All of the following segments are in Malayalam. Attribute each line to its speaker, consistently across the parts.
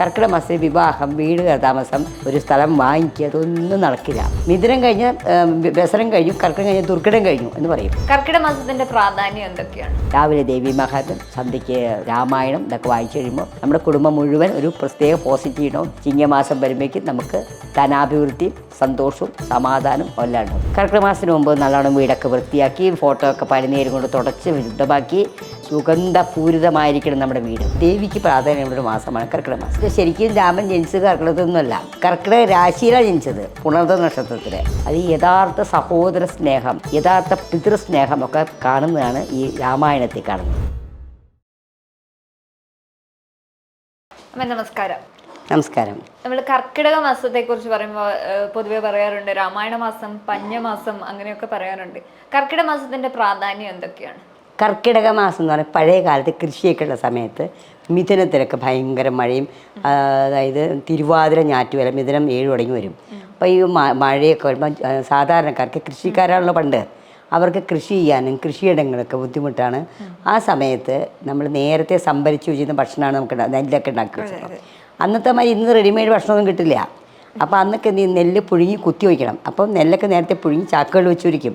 Speaker 1: കർക്കിടക മാസത്തിൽ വിവാഹം വീട് താമസം ഒരു സ്ഥലം വാങ്ങിക്കുക അതൊന്നും നടക്കില്ല. മിഥുനം കഴിഞ്ഞ് വ്യസനം കഴിഞ്ഞു കർക്കിടം കഴിഞ്ഞ് ദുർഘടം കഴിഞ്ഞു എന്ന് പറയും.
Speaker 2: കർക്കിടക മാസത്തിന്റെ പ്രാധാന്യം എന്തൊക്കെയാണ്?
Speaker 1: രാവിലെ ദേവി മഹാത്മ്യം സന്ധ്യയ്ക്ക് രാമായണം ഇതൊക്കെ വായിച്ചു കഴിയുമ്പോൾ നമ്മുടെ കുടുംബം മുഴുവൻ ഒരു പ്രത്യേക പോസിറ്റീവ് ഇടവും ചിങ്ങമാസം വരുമ്പോഴേക്കും നമുക്ക് ധനാഭിവൃദ്ധി സന്തോഷവും സമാധാനവും എല്ലാം ഉണ്ടാവും കർക്കിടക മാസത്തിന് മുമ്പ് നല്ലോണം വീടൊക്കെ വൃത്തിയാക്കി ഫോട്ടോ ഒക്കെ പനിനീരും കൊണ്ട് തുടച്ച് വിരുദ്ധമാക്കി സുഗന്ധപൂരിതമായിരിക്കണം നമ്മുടെ വീട്. ദേവിക്ക് പ്രാധാന്യമുള്ള ഒരു മാസമാണ് കർക്കിടക മാസം ശരിക്കും രാമൻ ജനിച്ചത് കർക്കിടകത്തൊന്നുമല്ല കർക്കിടക രാശിയിലാണ് ജനിച്ചത് പുണർത നക്ഷത്രത്തിൽ അത് യഥാർത്ഥ സഹോദര സ്നേഹം യഥാർത്ഥ പിതൃസ്നേഹം ഒക്കെ കാണുന്നതാണ് ഈ രാമായണത്തിൽ കാണുന്നത്.
Speaker 2: അമ്മ നമസ്കാരം.
Speaker 1: നമസ്കാരം.
Speaker 2: നമ്മൾ കർക്കിടക മാസത്തെ കുറിച്ച് പറയുമ്പോൾ പൊതുവെ പറയാറുണ്ട് രാമായണ മാസം പഞ്ഞമാസം അങ്ങനെയൊക്കെ പറയാറുണ്ട്. കർക്കിടക മാസത്തിന്റെ പ്രാധാന്യം എന്തൊക്കെയാണ്?
Speaker 1: കർക്കിടക മാസം എന്ന് പറഞ്ഞാൽ പഴയ കാലത്ത് കൃഷിയൊക്കെ ഉള്ള സമയത്ത് മിഥുനത്തിലൊക്കെ ഭയങ്കര മഴയും അതായത് തിരുവാതിര ഞാറ്റുവേല മിഥുനം ഏഴ് തുടങ്ങി വരും. അപ്പോൾ ഈ മഴയൊക്കെ വരുമ്പോൾ സാധാരണക്കാർക്ക് കൃഷിക്കാരാണല്ലോ പണ്ട്. അവർക്ക് കൃഷി ചെയ്യാനും കൃഷിയിടങ്ങളൊക്കെ ബുദ്ധിമുട്ടാണ്. ആ സമയത്ത് നമ്മൾ നേരത്തെ സംഭരിച്ചു വെച്ചിരുന്ന ഭക്ഷണമാണ് നമുക്ക് നെല്ലൊക്കെ ഉണ്ടാക്കി വെച്ചത്. അന്നത്തെ മാതിരി ഇന്ന് റെഡിമെയ്ഡ് ഭക്ഷണമൊന്നും കിട്ടില്ല. അപ്പോൾ അന്നൊക്കെ ചെയ്യും? നെല്ല് പുഴുങ്ങി കുത്തി വയ്ക്കണം. അപ്പം നെല്ലൊക്കെ നേരത്തെ പുഴുങ്ങി ചാക്കുകൾ വെച്ചൊരിക്കും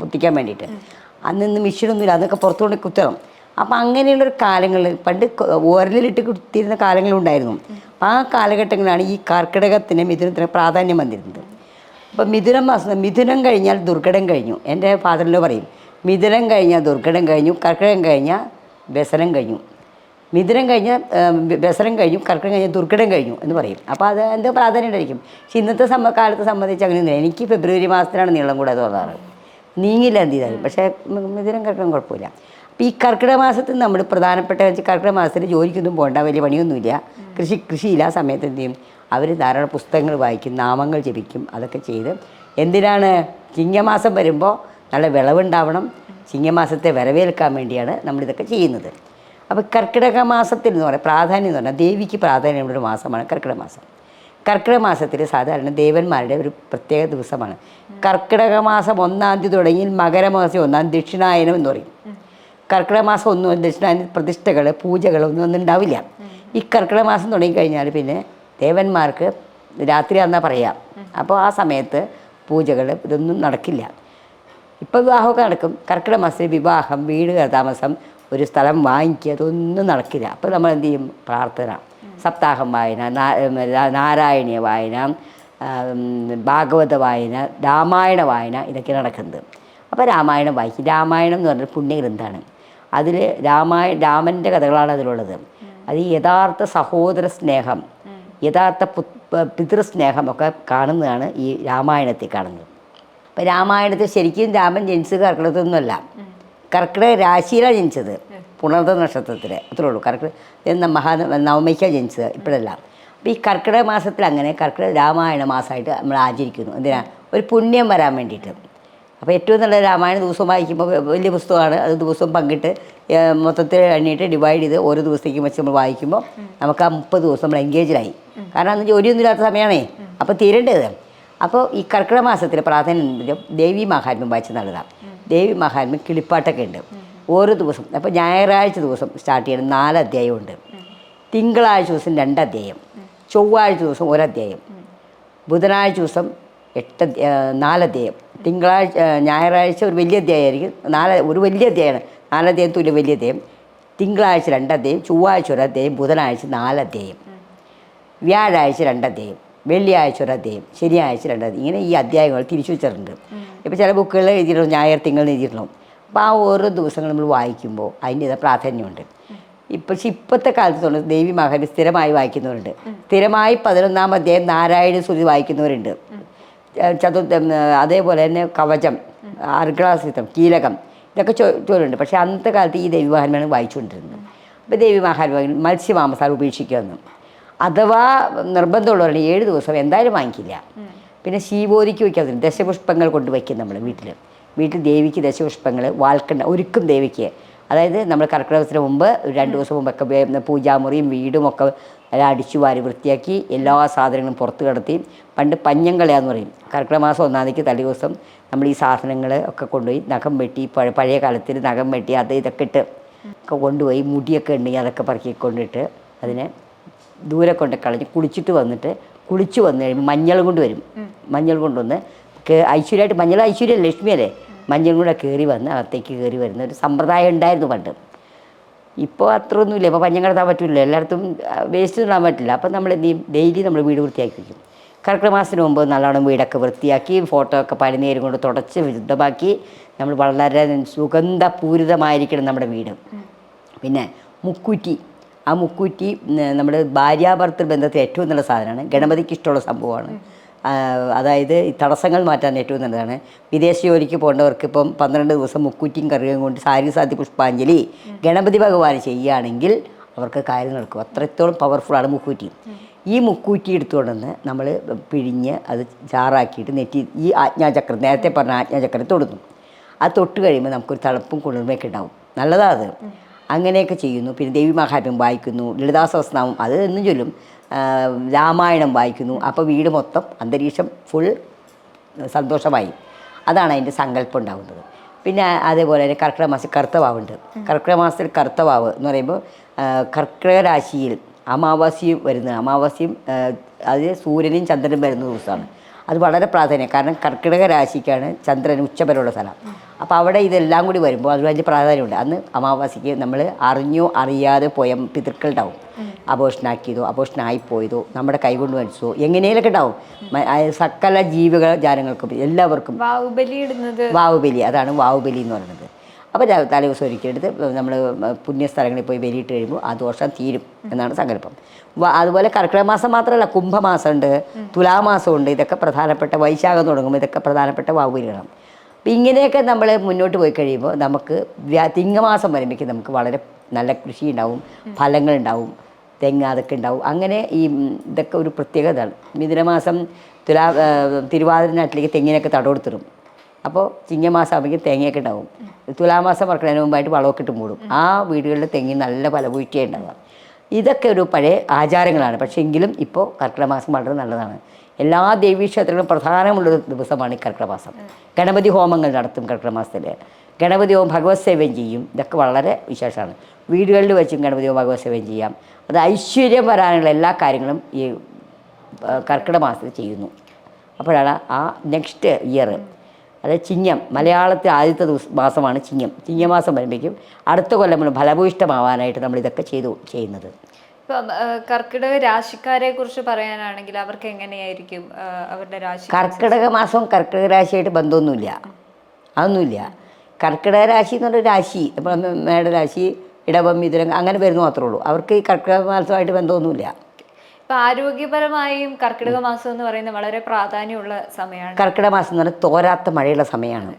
Speaker 1: കുത്തിക്കാൻ വേണ്ടിയിട്ട്. അന്ന് ഇന്ന് മെഷീനൊന്നുമില്ല. അതൊക്കെ പുറത്തുകൊണ്ട് കുത്തണം. അപ്പം അങ്ങനെയുള്ളൊരു കാലങ്ങൾ പണ്ട് ഉരലിലിട്ട് കുത്തിയിരുന്ന കാലങ്ങളുണ്ടായിരുന്നു. അപ്പം ആ കാലഘട്ടങ്ങളാണ് ഈ കർക്കിടകത്തിന് മിഥുനത്തിന് പ്രാധാന്യം വന്നിരുന്നത്. അപ്പം മിഥുനം മാസം മിഥുനം കഴിഞ്ഞാൽ ദുർഘടം കഴിഞ്ഞു. എന്റെ ഫാദറിനോ പറയും മിഥുനം കഴിഞ്ഞാൽ ദുർഘടം കഴിഞ്ഞു കർക്കിടകം കഴിഞ്ഞാൽ വ്യസനം കഴിഞ്ഞു. മിഥുനം കഴിഞ്ഞാൽ വ്യസനം കഴിഞ്ഞു കർക്കിടം കഴിഞ്ഞാൽ ദുർഘടം കഴിഞ്ഞു എന്ന് പറയും. അപ്പോൾ അത് എന്തോ പ്രാധാന്യം ഉണ്ടായിരിക്കും പക്ഷെ ഇന്നത്തെ സമ കാലത്തെ സംബന്ധിച്ച് അങ്ങനെയൊന്നുമില്ല. എനിക്ക് ഫെബ്രുവരി മാസത്തിലാണ് നീളം കൂടാതെ തോന്നാറ് നീങ്ങില്ല എന്ത് ചെയ്താലും. പക്ഷേ മിഥുനം കർക്കിടകം കുഴപ്പമില്ല. അപ്പോൾ ഈ കർക്കിടക മാസത്തിൽ നമ്മൾ പ്രധാനപ്പെട്ട കർക്കിടക മാസത്തിൽ ജോലിക്കൊന്നും പോകണ്ട വലിയ പണിയൊന്നുമില്ല. കൃഷി കൃഷിയില്ല ആ സമയത്ത് എന്ത് ചെയ്യും? അവർ ധാരാളം പുസ്തകങ്ങൾ വായിക്കും നാമങ്ങൾ ജപിക്കും അതൊക്കെ ചെയ്ത് എന്തിനാണ്? ചിങ്ങമാസം വരുമ്പോൾ നല്ല വിളവുണ്ടാവണം. ചിങ്ങമാസത്തെ വരവേൽക്കാൻ വേണ്ടിയാണ് നമ്മളിതൊക്കെ ചെയ്യുന്നത്. അപ്പോൾ കർക്കിടക മാസത്തിൽ എന്ന് പറയുന്നത് പ്രാധാന്യം എന്ന് പറഞ്ഞാൽ ദേവിക്ക് പ്രാധാന്യമുള്ളൊരു മാസമാണ് കർക്കിടക മാസം. കർക്കിടക മാസത്തിൽ സാധാരണ ദേവന്മാരുടെ ഒരു പ്രത്യേക ദിവസമാണ്. കർക്കിടക മാസം ഒന്നാം തീയതി തുടങ്ങി മകരമാസം ഒന്നാം ദക്ഷിണായനം എന്ന് പറയും. കർക്കിടക മാസം ഒന്നും ദക്ഷിണായന പ്രതിഷ്ഠകൾ പൂജകൾ ഒന്നും ഒന്നും ഉണ്ടാവില്ല. ഈ കർക്കിടക മാസം തുടങ്ങിക്കഴിഞ്ഞാൽ പിന്നെ ദേവന്മാർക്ക് രാത്രി എന്നാ പറയാം. അപ്പോൾ ആ സമയത്ത് പൂജകൾ ഇതൊന്നും നടക്കില്ല. ഇപ്പോൾ വിവാഹമൊക്കെ നടക്കും. കർക്കിടക മാസത്തിൽ വിവാഹം വീട് താമസം ഒരു സ്ഥലം വാങ്ങിക്കുക അതൊന്നും നടക്കില്ല. അപ്പോൾ നമ്മൾ എന്ത് ചെയ്യും? പ്രാർത്ഥന. സപ്താഹം വായന നാരായണീയ വായന ഭാഗവത വായന രാമായണ വായന ഇതൊക്കെ നടക്കുന്നത്. അപ്പോൾ രാമായണം വായിക്കും. രാമായണം എന്ന് പറഞ്ഞാൽ പുണ്യഗ്രന്ഥമാണ് അതിൽ രാമായ രാമന്റെ കഥകളാണ് അതിലുള്ളത്. അത് യഥാർത്ഥ സഹോദര സ്നേഹം യഥാർത്ഥ പ- പിതൃസ്നേഹം ഒക്കെ കാണുന്നതാണ് ഈ രാമായണത്തിൽ കാണുന്നത്. അപ്പം രാമായണത്തിൽ ശരിക്കും രാമൻ ജനിച്ചത് കർക്കിടകത്തൊന്നുമല്ല കർക്കിടക രാശിയിലാണ് ജനിച്ചത്. പുണർത്ത നക്ഷത്രത്തിൽ അത്രേ ഉള്ളൂ. കർക്കിടക മഹാ നവമിക്ക ജനിച്ചത് ഇപ്പോഴല്ല. അപ്പോൾ ഈ കർക്കിടക മാസത്തിൽ അങ്ങനെ കർക്കിടക രാമായണ മാസമായിട്ട് നമ്മൾ ആചരിക്കുന്നു. എന്തിനാ? ഒരു പുണ്യം വരാൻ വേണ്ടിയിട്ട്. അപ്പോൾ ഏറ്റവും നല്ല രാമായണ ദിവസം വായിക്കുമ്പോൾ വലിയ പുസ്തകമാണ്. അത് ദിവസവും പങ്കിട്ട് മൊത്തത്തിൽ എണ്ണിയിട്ട് ഡിവൈഡ് ചെയ്ത് ഓരോ ദിവസത്തേക്കും വെച്ച് നമ്മൾ വായിക്കുമ്പോൾ നമുക്ക് ആ മുപ്പത് ദിവസം നമ്മൾ എൻഗേജിലായി കാരണം അന്ന് ജോലിയൊന്നും ഇല്ലാത്ത സമയമാണേ. അപ്പോൾ തീരേണ്ടത്. അപ്പോൾ ഈ കർക്കിടക മാസത്തിൽ പ്രാധാന്യം ദേവി മഹാത്മ്യം വായിച്ച് നല്ലതാണ് ദേവി മഹാത്മ്യം കിളിപ്പാട്ടൊക്കെ ഉണ്ട്. ഓരോ ദിവസം അപ്പോൾ ഞായറാഴ്ച ദിവസം സ്റ്റാർട്ട് ചെയ്യണം. നാല് അധ്യായമുണ്ട്. തിങ്കളാഴ്ച ദിവസം രണ്ട് അധ്യായം. ചൊവ്വാഴ്ച ദിവസം ഒരധ്യായം ബുധനാഴ്ച ദിവസം എട്ട് നാലധ്യായം തിങ്കളാഴ്ച ഞായറാഴ്ച ഒരു വലിയ അധ്യായമായിരിക്കും. നാല് ഒരു വലിയ അധ്യായമാണ്. നാല് അധ്യായം തുല്യ വലിയ അധ്യായം. തിങ്കളാഴ്ച രണ്ട് അധ്യായം ചൊവ്വാഴ്ച ഒരു അധ്യായം ബുധനാഴ്ച നാല് അധ്യായം. വ്യാഴാഴ്ച രണ്ട് അധ്യായം വെള്ളിയാഴ്ച ഒരു അധ്യായം ശനിയാഴ്ച രണ്ട് അധ്യായം. ഇങ്ങനെ ഈ അധ്യായങ്ങൾ തിരിച്ചു വെച്ചിട്ടുണ്ട്. ഇപ്പോൾ ചില ബുക്കുകൾ എഴുതിയിട്ടുണ്ടാവും ഞായർ തിങ്കൾ എഴുതിയിട്ടുണ്ടാവും. അപ്പോൾ ആ ഓരോ ദിവസങ്ങൾ നമ്മൾ വായിക്കുമ്പോൾ അതിന്റെതായ പ്രാധാന്യമുണ്ട്. ഇപ്പം പക്ഷെ ഇപ്പോഴത്തെ കാലത്ത് തോന്നുന്നത് ദേവി മഹാന് സ്ഥിരമായി വായിക്കുന്നവരുണ്ട്. സ്ഥിരമായി പതിനൊന്നാം അധ്യായം നാരായണ സ്തുതി വായിക്കുന്നവരുണ്ട്. ചതുർത്ഥ അതേപോലെ തന്നെ കവചം അർഗ്രാസിത്വം കീലകം ഇതൊക്കെ ചോരുണ്ട് പക്ഷേ അന്നത്തെ കാലത്ത് ഈ ദേവി മഹാന്മാരാണ് വായിച്ചുകൊണ്ടിരുന്നത്. അപ്പോൾ ദേവി മഹാന്മാർ മത്സ്യമാംസാൽ ഉപേക്ഷിക്കുമെന്നും അഥവാ നിർബന്ധമുള്ളവരാണ് ഏഴ് ദിവസം എന്തായാലും വാങ്ങിക്കില്ല. പിന്നെ ശീബോധിക്ക് വയ്ക്കാതെ ദശപുഷ്പങ്ങൾ കൊണ്ട് വയ്ക്കും നമ്മൾ വീട്ടിൽ വീട്ടിൽ ദേവിക്ക് ദശപുഷ്പങ്ങൾ വാൽക്കണ്ട ഒരുക്കും ദേവിക്ക്. അതായത് നമ്മൾ കർക്കിടകത്തിന് മുമ്പ് രണ്ട് ദിവസം മുമ്പൊക്കെ പൂജാമുറിയും വീടും ഒക്കെ എല്ലാം അടിച്ചു വാരി വൃത്തിയാക്കി എല്ലാ സാധനങ്ങളും പുറത്ത് കിടത്തി. പണ്ട് പഞ്ഞങ്കളയാന്ന് പറയും. കർക്കിടക മാസം ഒന്നാം തീയതിക്ക് തലേ ദിവസം നമ്മൾ ഈ സാധനങ്ങൾ ഒക്കെ കൊണ്ടുപോയി നഖം വെട്ടി പഴയ കാലത്തിൽ നഖം വെട്ടി അത് ഇതൊക്കെ ഇട്ട് ഒക്കെ കൊണ്ടുപോയി മുടിയൊക്കെ ഉണ്ടെങ്കിൽ അതൊക്കെ പറക്കി കൊണ്ടിട്ട് അതിനെ ദൂരെ കൊണ്ട് കളഞ്ഞ് കുളിച്ചിട്ട് വന്നിട്ട് കുളിച്ച് വന്നു കഴിയുമ്പോൾ മഞ്ഞൾ കൊണ്ട് വരും. മഞ്ഞൾ കൊണ്ടുവന്ന് ഐശ്വര്യമായിട്ട് മഞ്ഞൾ ഐശ്വര്യം ലക്ഷ്മിയല്ലേ? മഞ്ഞൾ കൂടെ കയറി വന്ന് അകത്തേക്ക് കയറി വരുന്ന ഒരു സമ്പ്രദായം ഉണ്ടായിരുന്നു പണ്ട്. ഇപ്പോൾ അത്രയൊന്നുമില്ല. ഇപ്പോൾ പഞ്ഞം കിടത്താൻ പറ്റില്ല എല്ലായിടത്തും വേസ്റ്റ് ഇടാൻ പറ്റില്ല. അപ്പം നമ്മൾ എന്ത് ചെയ്യും? ഡെയിലി നമ്മൾ വീട് വൃത്തിയാക്കി വയ്ക്കും. കർക്കിടക മാസത്തിന് മുമ്പ് നല്ലോണം വീടൊക്കെ വൃത്തിയാക്കി ഫോട്ടോ ഒക്കെ പനിനീരും കൊണ്ട് തുടച്ച് വിശുദ്ധമാക്കി നമ്മൾ വളരെ സുഗന്ധപൂരിതമായിരിക്കണം നമ്മുടെ വീട്. പിന്നെ മുക്കൂറ്റി. ആ മുക്കൂറ്റി നമ്മുടെ ഭാര്യാഭർത്തൃ ബന്ധത്തിൽ ഏറ്റവും നല്ല സാധനമാണ്. ഗണപതിക്ക് ഇഷ്ടമുള്ള സംഭവമാണ്. അതായത് തടസ്സങ്ങൾ മാറ്റാൻ ഏറ്റവും നല്ലതാണ്. വിദേശ ജോലിക്ക് പോകേണ്ടവർക്ക് ഇപ്പം പന്ത്രണ്ട് ദിവസം മുക്കൂറ്റിയും കറിയും കൊണ്ട് സാരി സാധ്യ പുഷ്പാഞ്ജലി ഗണപതി ഭഗവാൻ ചെയ്യുകയാണെങ്കിൽ അവർക്ക് കാര്യം നടക്കും. അത്രത്തോളം പവർഫുള്ളാണ് മുക്കൂറ്റി. ഈ മുക്കൂറ്റി എടുത്തുകൊണ്ടെന്ന് നമ്മൾ പിഴിഞ്ഞ് അത് ചാറാക്കിയിട്ട് നെറ്റി ഈ ആജ്ഞാചക്രം നേരത്തെ പറഞ്ഞ ആജ്ഞാചക്രം തൊടുന്നു. അത് തൊട്ട് കഴിയുമ്പോൾ നമുക്കൊരു തണുപ്പും കുളിർമയൊക്കെ ഉണ്ടാവും. നല്ലതാണ് അത്. അങ്ങനെയൊക്കെ ചെയ്യുന്നു. പിന്നെ ദേവി മഹാത്മ്യം വായിക്കുന്നു. ലളിതാ സഹസ്രനാമം അത് എന്നും ചൊല്ലും. രാമായണം വായിക്കുന്നു. അപ്പോൾ വീട് മൊത്തം അന്തരീക്ഷം ഫുൾ സന്തോഷമായി. അതാണ് അതിന്റെ സങ്കല്പം ഉണ്ടാകുന്നത്. പിന്നെ അതേപോലെ തന്നെ കർക്കിടക മാസം കർത്തവാവുണ്ട്. കർക്കിടക മാസത്തിൽ കർത്തവാവ് എന്ന് പറയുമ്പോൾ കർക്കിടക രാശിയിൽ അമാവാസിയും വരുന്നത്. അമാവാസിയും അത് സൂര്യനും ചന്ദ്രനും വരുന്ന ദിവസമാണ്. അത് വളരെ പ്രാധാന്യം. കാരണം കർക്കിടക രാശിക്കാണ് ചന്ദ്രൻ ഉച്ചബലമുള്ള സ്ഥലം. അപ്പോൾ അവിടെ ഇതെല്ലാം കൂടി വരുമ്പോൾ അത് വലിയ പ്രാധാന്യമുണ്ട്. അന്ന് അമാവാസിക്ക് നമ്മൾ അറിഞ്ഞോ അറിയാതെ പോയ പിതൃക്കളുണ്ടാവും അപോഷനാക്കിയതോ അപോഷനായിപ്പോയതോ നമ്മുടെ കൈകൊണ്ട് മരിച്ചതോ എങ്ങനെയൊക്കെ ഉണ്ടാവും. സകല ജീവിക ജാനങ്ങൾക്കും എല്ലാവർക്കും
Speaker 2: വാവുബലി ഇടുന്നത്.
Speaker 1: വാവുബലി അതാണ് വാവുബലി എന്ന് പറയുന്നത്. അപ്പോൾ തലേ തലേദിവസം ഒരിക്കൽ എടുത്ത് നമ്മൾ പുണ്യസ്ഥലങ്ങളിൽ പോയി വെലിയിട്ട് കഴിയുമ്പോൾ ആ ദോഷം തീരും എന്നാണ് സങ്കല്പം. അതുപോലെ കർക്കിടക മാസം മാത്രമല്ല കുംഭമാസമുണ്ട് തുലാമാസമുണ്ട് ഇതൊക്കെ പ്രധാനപ്പെട്ട വൈശാഖം തുടങ്ങുമ്പോൾ ഇതൊക്കെ പ്രധാനപ്പെട്ട വാവുബലികളാണ് അപ്പം ഇങ്ങനെയൊക്കെ നമ്മൾ മുന്നോട്ട് പോയി കഴിയുമ്പോൾ നമുക്ക് തിങ്ങമാസം വരുമ്പോഴേക്കും നമുക്ക് വളരെ നല്ല കൃഷി ഉണ്ടാവും ഫലങ്ങൾ ഉണ്ടാവും തെങ്ങ് അതൊക്കെ ഉണ്ടാവും. അങ്ങനെ ഈ ഇതൊക്കെ ഒരു പ്രത്യേകതയാണ്. മിഥുനമാസം തുലാ തിരുവാതിരനാട്ടിലേക്ക് തിരുവാതിര നാട്ടിലേക്ക് തെങ്ങിനൊക്കെ തടവെടുത്തിടും അപ്പോൾ ചിങ്ങമാസം ആകുമ്പോൾ തേങ്ങയൊക്കെ ഉണ്ടാവും. തുലാമാസം പറക്കുന്നതിന് മുമ്പായിട്ട് വളമൊക്കെ ഇട്ട് മൂടും. ആ വീടുകളിൽ തെങ്ങി നല്ല ഫലഭൂഷ്ടിയേ ഉണ്ടാവുക. ഇതൊക്കെ ഒരു പഴയ ആചാരങ്ങളാണ്. പക്ഷേ എങ്കിലും ഇപ്പോൾ കർക്കിടമാസം വളരെ നല്ലതാണ്. എല്ലാ ദേവീക്ഷേത്രങ്ങളും പ്രധാനമുള്ളൊരു ദിവസമാണ് ഈ കർക്കിടമാസം ഗണപതി ഹോമങ്ങൾ നടത്തും കർക്കിടമാസത്തിൽ ഗണപതി ഹോമം ഭഗവത് സേവയും ചെയ്യും. ഇതൊക്കെ വളരെ വിശേഷമാണ്. വീടുകളിൽ വെച്ചും ഗണപതി ഹോമം ഭഗവത് സേവയും ചെയ്യാം. അത് ഐശ്വര്യം വരാനുള്ള എല്ലാ കാര്യങ്ങളും ഈ കർക്കിടമാസത്തിൽ മാസത്തിൽ ചെയ്യുന്നു. അപ്പോഴാണ് ആ നെക്സ്റ്റ് ഇയർ അതായത് ചിങ്ങം മലയാളത്തിൽ ആദ്യത്തെ ദിവസം മാസമാണ് ചിങ്ങം. ചിങ്ങമാസം വരുമ്പോഴേക്കും അടുത്ത കൊല്ലം ഫലഭൂയിഷ്ടമാവാനായിട്ട് നമ്മൾ ഇതൊക്കെ ചെയ്തു ചെയ്യുന്നത്.
Speaker 2: ഇപ്പം കർക്കിടക രാശിക്കാരെ കുറിച്ച് പറയാനാണെങ്കിൽ അവർക്ക് എങ്ങനെയായിരിക്കും അവരുടെ രാശി
Speaker 1: കർക്കിടക മാസവും കർക്കിടക രാശിയായിട്ട് ബന്ധമൊന്നുമില്ല. അതൊന്നുമില്ല. കർക്കിടക രാശി എന്ന് പറഞ്ഞ രാശി ഇപ്പം മേടരാശി ഇടവം മിഥുനം അങ്ങനെ വരുന്ന മാത്രമേ ഉള്ളൂ. അവർക്ക് ഈ കർക്കിടക മാസമായിട്ട് ബന്ധമൊന്നുമില്ല.
Speaker 2: ഇപ്പൊ ആരോഗ്യപരമായും കർക്കിടക മാസം എന്ന് പറയുന്നത് വളരെ പ്രാധാന്യമുള്ള സമയമാണ്.
Speaker 1: കർക്കിടക മാസം എന്ന് പറഞ്ഞാൽ തോരാത്ത മഴയുള്ള സമയമാണ്.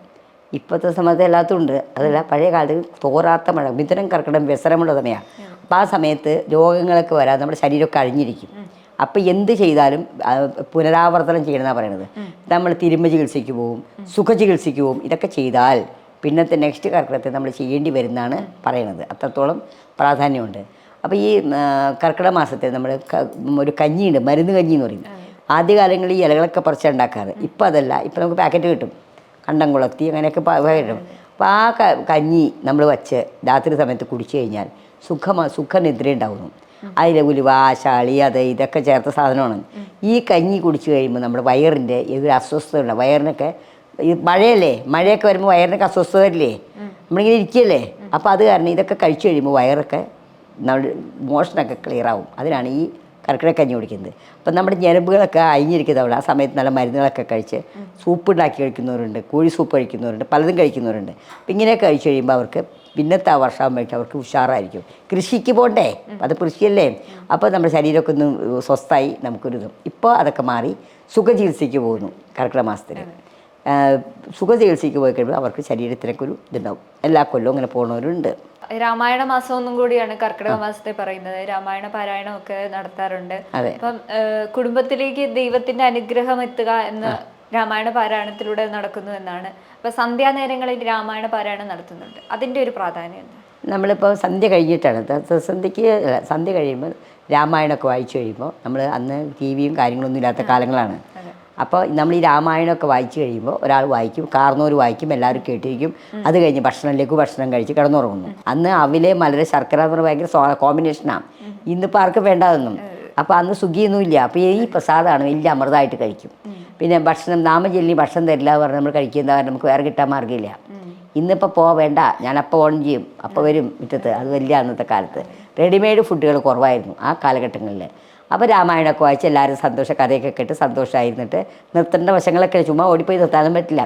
Speaker 1: ഇപ്പോഴത്തെ സമയത്ത് എല്ലാത്തും ഉണ്ട്. അതല്ല പഴയ കാലത്ത് തോരാത്ത മഴ മിഥുനം കർക്കിടം വ്യസനമുള്ള സമയമാണ്. അപ്പോൾ ആ സമയത്ത് രോഗങ്ങളൊക്കെ വരാതെ നമ്മുടെ ശരീരമൊക്കെ അഴിഞ്ഞിരിക്കും. അപ്പോൾ എന്ത് ചെയ്താലും പുനരാവർത്തനം ചെയ്യണമെന്നാണ് പറയണത്. നമ്മൾ തിരുമ്മ ചികിത്സയ്ക്ക് പോവും സുഖ ചികിത്സയ്ക്ക് പോവും ഇതൊക്കെ ചെയ്താൽ പിന്നത്തെ നെക്സ്റ്റ് കർക്കിടത്തെ നമ്മൾ ചെയ്യേണ്ടി വരുന്നതാണ് പറയണത്. അത്രത്തോളം പ്രാധാന്യമുണ്ട്. അപ്പോൾ ഈ കർക്കിടക മാസത്തിൽ നമ്മൾ ഒരു കഞ്ഞിയുണ്ട് മരുന്ന് കഞ്ഞി എന്ന് പറയും ആദ്യകാലങ്ങളിൽ ഈ ഇലകളൊക്കെ പറിച്ച് ഉണ്ടാക്കാറ്. ഇപ്പം അതല്ല. ഇപ്പം നമുക്ക് പാക്കറ്റ് കിട്ടും. കണ്ടം കുളത്തി അങ്ങനെയൊക്കെ കിട്ടും. അപ്പോൾ ആ കഞ്ഞി നമ്മൾ വച്ച് രാത്രി സമയത്ത് കുടിച്ചു കഴിഞ്ഞാൽ സുഖമാ സുഖനിദ്ര ഉണ്ടാവുന്നു അതിലെ ഉലുവ ശാളി അത് ഇതൊക്കെ ചേർത്ത സാധനമാണ്. ഈ കഞ്ഞി കുടിച്ചു കഴിയുമ്പോൾ നമ്മുടെ വയറിന്റെ ഒരു അസ്വസ്ഥത ഉണ്ടാവും വയറിനൊക്കെ ഈ മഴയല്ലേ? മഴയൊക്കെ വരുമ്പോൾ വയറിനൊക്കെ അസ്വസ്ഥത വരില്ലേ? നമ്മളിങ്ങനെ ഇരിക്കുകയല്ലേ അപ്പോൾ അത് കാരണം ഇതൊക്കെ കഴിച്ചു കഴിയുമ്പോൾ വയറൊക്കെ നമ്മുടെ മോഷനൊക്കെ ക്ലിയർ ആവും അതിനാണ് ഈ കർക്കിടക കഞ്ഞി കുടിക്കുന്നത്. അപ്പം നമ്മുടെ ഞരമ്പുകളൊക്കെ അവിടെ ആ സമയത്ത് നല്ല മരുന്നുകളൊക്കെ കഴിച്ച് സൂപ്പ് ഉണ്ടാക്കി കഴിക്കുന്നവരുണ്ട് കോഴി സൂപ്പ് കഴിക്കുന്നവരുണ്ട് പലതും കഴിക്കുന്നവരുണ്ട്. അപ്പം ഇങ്ങനെയൊക്കെ കഴിച്ച് കഴിയുമ്പോൾ അവർക്ക് പിന്നത്തെ ആ വർഷം വർഷമാകുമ്പോഴേക്കും അവർക്ക് ഉഷാറായിരിക്കും. കൃഷിക്ക് പോകണ്ടേ അത് കൃഷിയല്ലേ? അപ്പോൾ നമ്മുടെ ശരീരമൊക്കെ ഒന്ന് സ്വസ്ഥായി നമുക്കൊരു ഇപ്പോൾ അതൊക്കെ മാറി സുഖചികിത്സയ്ക്ക് പോകുന്നു കർക്കിടക മാസത്തിൽ. സുഖ ചികിത്സയ്ക്ക് പോയി കഴിയുമ്പോൾ അവർക്ക് ശരീരത്തിനൊക്കെ ഒരു ഇതുണ്ടാവും. എല്ലാ കൊല്ലവും ഇങ്ങനെ പോകുന്നവരുണ്ട്
Speaker 2: രാമായണ മാസം ഒന്നും കൂടിയാണ് കർക്കിടക മാസത്തെ പറയുന്നത്. രാമായണ പാരായണം ഒക്കെ നടത്താറുണ്ട് അപ്പം കുടുംബത്തിലേക്ക് ദൈവത്തിന്റെ അനുഗ്രഹം എത്തുക എന്ന് രാമായണ പാരായണത്തിലൂടെ നടക്കുന്നു എന്നാണ്. അപ്പൊ സന്ധ്യാനേരങ്ങളിൽ രാമായണ പാരായണം നടത്തുന്നുണ്ട്. അതിന്റെ ഒരു പ്രാധാന്യം
Speaker 1: നമ്മളിപ്പോൾ സന്ധ്യ കഴിഞ്ഞിട്ടാണ്. സന്ധ്യയ്ക്ക് സന്ധ്യ കഴിയുമ്പോൾ രാമായണമൊക്കെ വായിച്ചു കഴിയുമ്പോൾ നമ്മൾ അന്ന് ടി വിയും കാര്യങ്ങളൊന്നും ഇല്ലാത്ത കാലങ്ങളാണ്. അപ്പോൾ നമ്മൾ ഈ രാമായണമൊക്കെ വായിച്ചു കഴിയുമ്പോൾ ഒരാൾ വായിക്കും കാർന്നോർ വായിക്കും എല്ലാവരും കേട്ടിരിക്കും. അത് കഴിഞ്ഞ് ഭക്ഷണത്തിലേക്ക് ഭക്ഷണം കഴിച്ച് കിടന്നുറങ്ങുന്നു. അന്ന് അവിലെ മലര ശർക്കര എന്ന് പറഞ്ഞാൽ ഭയങ്കര കോമ്പിനേഷനാണ് ഇന്നിപ്പോൾ ആർക്കും വേണ്ടതൊന്നും അപ്പോൾ അന്ന് സുഖിയൊന്നും ഇല്ല അപ്പോൾ ഈ പ്രസാദമാണ് വലിയ അമൃതമായിട്ട് കഴിക്കും. പിന്നെ ഭക്ഷണം നാമജല്ലി ഭക്ഷണം തരില്ല എന്ന് പറഞ്ഞാൽ നമ്മൾ കഴിക്കുന്ന കാരണം നമുക്ക് വേറെ കിട്ടാൻ മാർഗമില്ല. ഇന്നിപ്പോൾ പോവേണ്ട ഞാൻ അപ്പോൾ ഓൺ ചെയ്യും. അപ്പോൾ വരും മുറ്റത്ത്. അത് വലിയ അന്നത്തെ കാലത്ത്. റെഡിമെയ്ഡ് ഫുഡുകൾ കുറവായിരുന്നു ആ കാലഘട്ടങ്ങളിൽ. അപ്പോൾ രാമായണമൊക്കെ വായിച്ച് എല്ലാവരും സന്തോഷ കഥയൊക്കെ കേട്ട് സന്തോഷമായിരുന്നിട്ട് നിർത്തേണ്ട വശങ്ങളൊക്കെ ചുമ്മാ ഓടിപ്പോയി നിർത്താനും പറ്റില്ല.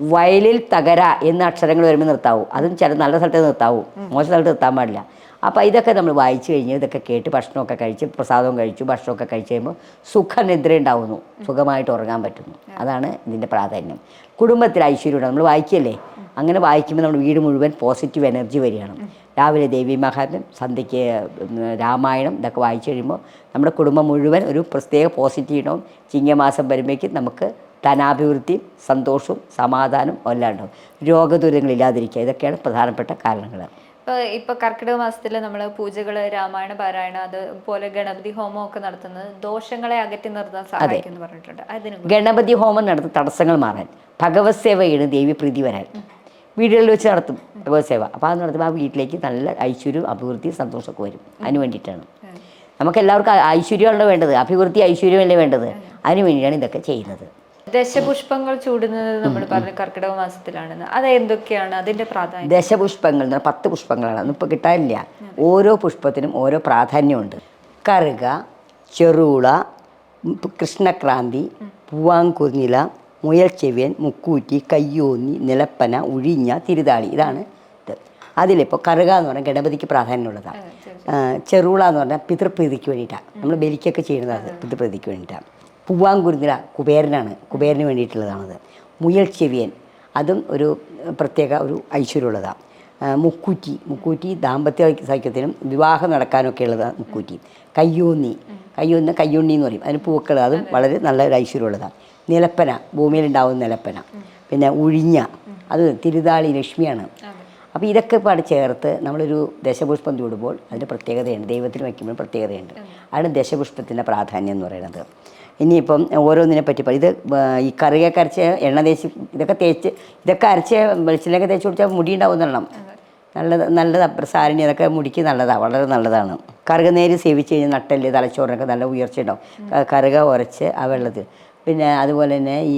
Speaker 1: വയലിൽ തകര എന്ന അക്ഷരങ്ങൾ വരുമ്പോൾ നിർത്താവൂ. അതും ചില നല്ല സ്ഥലത്ത് നിർത്താവൂ. മോശം സ്ഥലത്ത് നിർത്താൻ പാടില്ല. അപ്പോൾ ഇതൊക്കെ നമ്മൾ വായിച്ചു കഴിഞ്ഞ് ഇതൊക്കെ കേട്ട് ഭക്ഷണമൊക്കെ കഴിച്ച് പ്രസാദവും കഴിച്ചു ഭക്ഷണമൊക്കെ കഴിച്ച് കഴിയുമ്പോൾ സുഖനിദ്ര ഉണ്ടാവുന്നു സുഖമായിട്ട് ഉറങ്ങാൻ പറ്റുന്നു. അതാണ് ഇതിന്റെ പ്രാധാന്യം. കുടുംബത്തിൽ ഐശ്വര്യം നമ്മൾ വായിക്കല്ലേ? അങ്ങനെ വായിക്കുമ്പോൾ നമ്മുടെ വീട് മുഴുവൻ പോസിറ്റീവ് എനർജി വരികയാണ്. രാവിലെ ദേവി മഹാത്മ്യം സന്ധ്യയ്ക്ക് രാമായണം ഇതൊക്കെ വായിച്ചു കഴിയുമ്പോൾ നമ്മുടെ കുടുംബം മുഴുവൻ ഒരു പ്രത്യേക പോസിറ്റീവ് ഉണ്ടാവും ചിങ്ങമാസം വരുമ്പോഴേക്കും നമുക്ക് ധനാഭിവൃദ്ധിയും സന്തോഷവും സമാധാനവും എല്ലാം ഉണ്ടാവും. രോഗദുരിതങ്ങളില്ലാതിരിക്കുക ഇതൊക്കെയാണ് പ്രധാനപ്പെട്ട കാരണങ്ങൾ.
Speaker 2: ഇപ്പോൾ ഇപ്പോൾ കർക്കിടക മാസത്തിൽ നമ്മൾ പൂജകൾ രാമായണ പാരായണം അതുപോലെ ഗണപതി ഹോമം ഒക്കെ നടത്തുന്നത് ദോഷങ്ങളെ അകറ്റി നിർത്താൻ സഹായിക്കും പറഞ്ഞിട്ടുണ്ട്.
Speaker 1: ഗണപതി ഹോമം നടത്തുന്ന തടസ്സങ്ങൾ മാറാൻ ഭഗവത് സേവയാണ് ദേവി പ്രീതി വരാൻ. വീടുകളിൽ വെച്ച് നടത്തും. ഗോസേവ സേവ. അപ്പോൾ അത് നടത്തുമ്പോൾ ആ വീട്ടിലേക്ക് നല്ല ഐശ്വര്യവും അഭിവൃദ്ധിയും സന്തോഷമൊക്കെ വരും. അതിന് വേണ്ടിയിട്ടാണ്. നമുക്ക് എല്ലാവർക്കും ഐശ്വര്യമാണല്ലോ വേണ്ടത്. അഭിവൃദ്ധി ഐശ്വര്യമല്ലേ വേണ്ടത്? അതിന് വേണ്ടിയാണ് ഇതൊക്കെ ചെയ്യുന്നത്.
Speaker 2: ദശപുഷ്പങ്ങൾ ചൂടുന്നത് നമ്മൾ പറഞ്ഞു കർക്കിടക മാസത്തിലാണെന്ന്. അത് എന്തൊക്കെയാണ് അതിന്റെ പ്രാധാന്യം?
Speaker 1: ദശപുഷ്പങ്ങൾ എന്ന് പത്ത് പുഷ്പങ്ങളാണ്. അതൊന്നും ഇപ്പോൾ കിട്ടാനില്ല. ഓരോ പുഷ്പത്തിനും ഓരോ പ്രാധാന്യമുണ്ട്. കറുക ചെറുള കൃഷ്ണക്രാന്തി കൃഷ്ണക്രാന്തി പൂവാങ്കുരുനില മുയൽച്ചെവിയൻ മുക്കൂറ്റി കയ്യോന്നി നിലപ്പന ഉഴിഞ്ഞ തിരുതാളി ഇതാണ് ഇത്. അതിലിപ്പോൾ കറുക എന്ന് പറഞ്ഞാൽ ഗണപതിക്ക് പ്രാധാന്യമുള്ളതാണ്. ചെറുള എന്ന് പറഞ്ഞാൽ പിതൃപ്രീതിക്ക് വേണ്ടിയിട്ടാണ് നമ്മൾ ബലിക്കൊക്കെ ചെയ്യുന്നത് അത് പിതൃപ്രീതിക്ക് വേണ്ടിയിട്ടാണ് പൂവാങ്കുരുന്നില കുബേരനാണ്. കുബേരന് വേണ്ടിയിട്ടുള്ളതാണത്. മുയൽ ചെവിയൻ അതും ഒരു പ്രത്യേക ഒരു ഐശ്വര്യമുള്ളതാണ് മുക്കൂറ്റി മുക്കൂറ്റി ദാമ്പത്യ സൈക്യത്തിനും വിവാഹം നടക്കാനൊക്കെ ഉള്ളതാണ് മുക്കൂറ്റി. കയ്യൂന്നി കയ്യോന്നി കയ്യുണ്ണി എന്ന് പറയും. അതിന് പൂക്കൾ അതും വളരെ നല്ല ഒരു ഐശ്വര്യമുള്ളതാണ് നിലപ്പന ഭൂമിയിൽ ഭൂമിയിലുണ്ടാവുന്ന നിലപ്പന. പിന്നെ ഉഴിഞ്ഞ അത് തിരുതാളി ലക്ഷ്മിയാണ്. അപ്പോൾ ഇതൊക്കെ പാട് ചേർത്ത് നമ്മളൊരു ദശപുഷ്പം ചൂടുമ്പോൾ അതിന്റെ പ്രത്യേകതയുണ്ട്. ദൈവത്തിന് വയ്ക്കുമ്പോൾ പ്രത്യേകതയുണ്ട്. അതാണ് ദശപുഷ്പത്തിന്റെ പ്രാധാന്യം എന്ന് പറയുന്നത്. ഇനിയിപ്പം ഓരോന്നിനെ പറ്റി പറയും ഇത് ഈ കറിയൊക്കെ അരച്ച് എണ്ണ തേച്ച് ഇതൊക്കെ തേച്ച് ഇതൊക്കെ അരച്ച് വെളിച്ചെണ്ണയൊക്കെ തേച്ച് കുടിച്ചാൽ മുടി ഉണ്ടാവുന്നതാണ് നല്ലത് നല്ലത് സാരിണി അതൊക്കെ മുടിക്ക് നല്ലതാണ് വളരെ നല്ലതാണ്. കറുകനേര് സേവിച്ച് കഴിഞ്ഞാൽ നട്ടൽ തലച്ചോറിനൊക്കെ നല്ല ഉയർച്ച ഉണ്ടാവും. കറുക ഉരച്ച് ആ വെള്ളത്തിൽ. പിന്നെ അതുപോലെ തന്നെ ഈ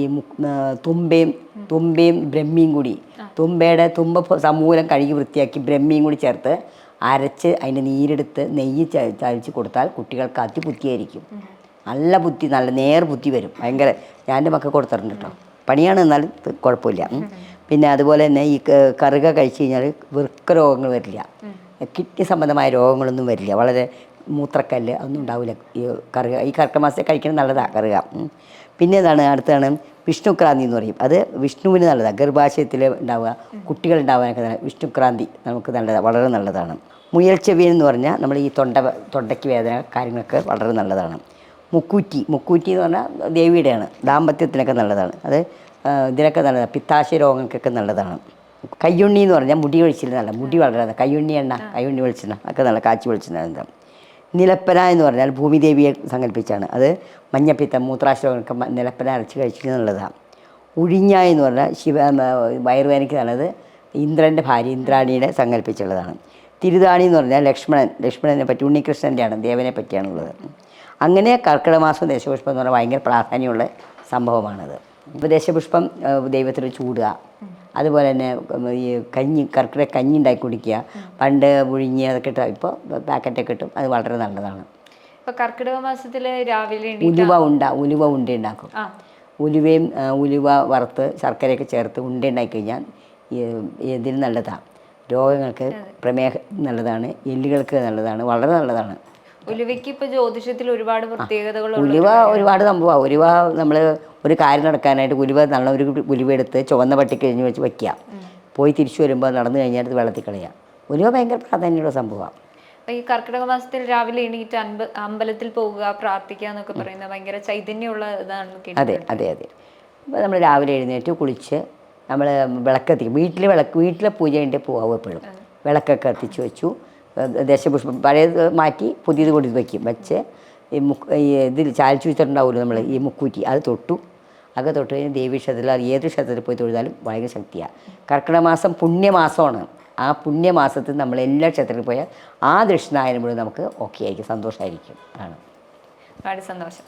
Speaker 1: തുമ്പയും തുമ്പയും ബ്രഹ്മിയും കൂടി. തുമ്പയുടെ തുമ്പ സമൂലം കഴുകി വൃത്തിയാക്കി ബ്രഹ്മിയും കൂടി ചേർത്ത് അരച്ച് അതിന്റെ നീരെടുത്ത് നെയ്യ് ചതിച്ച് കൊടുത്താൽ കുട്ടികൾക്ക് അതിബുദ്ധിയായിരിക്കും. നല്ല ബുദ്ധി നല്ല നേർ ബുദ്ധി വരും. ഭയങ്കര ഞാൻ എന്റെ മക്കൾ കൊടുത്തിട്ടുണ്ട് കേട്ടോ. പണിയാണ് എന്നാലും കുഴപ്പമില്ല. പിന്നെ അതുപോലെ തന്നെ ഈ കറുക കഴിച്ച് കഴിഞ്ഞാൽ വൃക്ക രോഗങ്ങൾ വരില്ല. കിഡ്നി സംബന്ധമായ രോഗങ്ങളൊന്നും വരില്ല. വളരെ മൂത്രക്കല്ല് അതൊന്നും ഉണ്ടാവില്ല. ഈ കറുക ഈ കർക്കമാസത്തെ കഴിക്കുന്നത് നല്ലതാണ് കറുക. പിന്നെ എന്താണ് അടുത്താണ് വിഷ്ണുക്രാന്തി എന്ന് പറയും. അത് വിഷ്ണുവിന് നല്ലതാണ് ഗർഭാശയത്തിൽ ഉണ്ടാവുക കുട്ടികൾ ഉണ്ടാവാനൊക്കെ നല്ല വിഷ്ണുക്രാന്തി നമുക്ക് നല്ലതാണ് വളരെ നല്ലതാണ്. മുയൽ ചെവിയൻ എന്ന് പറഞ്ഞാൽ നമ്മൾ ഈ തൊണ്ട തൊണ്ടയ്ക്ക് വേദന കാര്യങ്ങളൊക്കെ വളരെ നല്ലതാണ്. മുക്കൂറ്റി മുക്കൂറ്റി എന്ന് പറഞ്ഞാൽ ദേവിയുടെയാണ് ദാമ്പത്യത്തിനൊക്കെ നല്ലതാണ്. അത് ഇതിനൊക്കെ നല്ലതാണ് പിത്താശയ രോഗങ്ങൾക്കൊക്കെ നല്ലതാണ്. കയ്യുണ്ണി എന്ന് പറഞ്ഞാൽ മുടി ഒഴിച്ചില്ല നല്ല മുടി വളരെ നല്ല കയ്യുണ്ണി എണ്ണ കയ്യുണ്ണി വെളിച്ചെണ്ണ ഒക്കെ നല്ല കാച്ചി വെളിച്ചെണ്ണ എന്താ. നിലപ്പന എന്ന് പറഞ്ഞാൽ ഭൂമിദേവിയെ സങ്കല്പിച്ചാണ്. അത് മഞ്ഞപ്പിത്തം മൂത്രാശ്രമങ്ങൾക്ക് നിലപ്പന അരച്ച് കഴിക്കുന്നത് നല്ലതാണ് ഉഴിഞ്ഞ എന്ന് പറഞ്ഞാൽ ശിവ വയറുവേനയ്ക്ക് നല്ലത് ഇന്ദ്രന്റെ ഭാര്യ ഇന്ദ്രാണിയുടെ സങ്കല്പിച്ചുള്ളതാണ്. തിരുതാണി എന്ന് പറഞ്ഞാൽ ലക്ഷ്മണൻ ലക്ഷ്മണനെ പറ്റി ഉണ്ണികൃഷ്ണന്റെയാണ് ദേവനെ പറ്റിയാണുള്ളത്. അങ്ങനെ കർക്കിടമാസം ദേശപുഷ്പം എന്ന് പറഞ്ഞാൽ ഭയങ്കര പ്രാധാന്യമുള്ള സംഭവമാണത്. ഇപ്പോൾ ദേശപുഷ്പം ദൈവത്തിൽ ചൂടുക. അതുപോലെ തന്നെ ഈ കഞ്ഞി കർക്കിടക കഞ്ഞി ഉണ്ടാക്കി കുടിക്കുക. പണ്ട് പുഴുങ്ങി അതൊക്കെ ഇട്ട ഇപ്പോൾ പാക്കറ്റൊക്കെ കിട്ടും അത് വളരെ നല്ലതാണ്.
Speaker 2: കർക്കിടക മാസത്തിൽ രാവിലെ
Speaker 1: ഉലുവ ഉണ്ട ഉലുവ ഉണ്ട ഉണ്ടാക്കും. ഉലുവയും ഉലുവ വറുത്ത് ശർക്കരയൊക്കെ ചേർത്ത് ഉണ്ട ഉണ്ടാക്കി കഴിഞ്ഞാൽ ഇതിന് നല്ലതാണ് രോഗങ്ങൾക്ക് പ്രമേഹ നല്ലതാണ് എല്ലുകൾക്ക് നല്ലതാണ് വളരെ നല്ലതാണ്.
Speaker 2: ഉലുവയ്ക്ക് ഇപ്പൊ ജ്യോതിഷത്തിൽ ഒരുപാട് പ്രത്യേകതകൾ
Speaker 1: ഉലുവ ഒരുപാട് സംഭവമാണ് ഉലുവ നമ്മൾ ഒരു കാര്യം നടക്കാനായിട്ട് ഉലുവ നല്ല ഒരു ഉലുവ എടുത്ത് ചുവന്ന പട്ടി കഴിഞ്ഞ് വെച്ച് വയ്ക്കുക പോയി തിരിച്ചു വരുമ്പോൾ നടന്നു കഴിഞ്ഞാൽ അത് വെള്ളത്തിൽ കളയുക. ഉലുവ ഭയങ്കര പ്രാധാന്യമുള്ള സംഭവമാണ്
Speaker 2: ഈ കർക്കിടക മാസത്തിൽ രാവിലെ എണീറ്റ് അൻപ അമ്പലത്തിൽ പോവുക പ്രാർത്ഥിക്കുക എന്നൊക്കെ പറയുന്നത് ഭയങ്കര ചൈതന്യമുള്ള ഇതാണ്
Speaker 1: അതെ അതെ അതെ. അപ്പോൾ നമ്മൾ രാവിലെ എഴുന്നേറ്റ് കുളിച്ച് നമ്മൾ വിളക്കെത്തിക്കും. വീട്ടിൽ വിളക്ക് വീട്ടിലെ പൂജ കഴിഞ്ഞിട്ട് പോകാവും എപ്പോഴും. വിളക്കൊക്കെ കത്തിച്ച് വെച്ചു. ദശപുഷ്പം പഴയത് മാറ്റി പുതിയത് കൊടുത്ത് വയ്ക്കും. വെച്ച് ഈ മുക്ക് ഈ ഇതിൽ ചാലിച്ചു വെച്ചിട്ടുണ്ടാവുമല്ലോ നമ്മൾ ഈ മുക്കൂറ്റി. അത് തൊട്ടു. അതൊക്കെ തൊട്ട് കഴിഞ്ഞാൽ ദേവീ ക്ഷേത്രത്തിൽ അത് ഏത് ക്ഷേത്രത്തിൽ പോയി തൊഴുതാലും ഭയങ്കര ശക്തിയാണ് കർക്കിടമാസം പുണ്യമാസമാണ്. ആ പുണ്യമാസത്തിൽ നമ്മൾ എല്ലാ ക്ഷേത്രത്തിൽ പോയാൽ ആ ദക്ഷിണായനം മുഴുവൻ നമുക്ക് ഓക്കെ ആയിരിക്കും. സന്തോഷമായിരിക്കും ആണ്.
Speaker 2: ഒരുപാട് സന്തോഷം.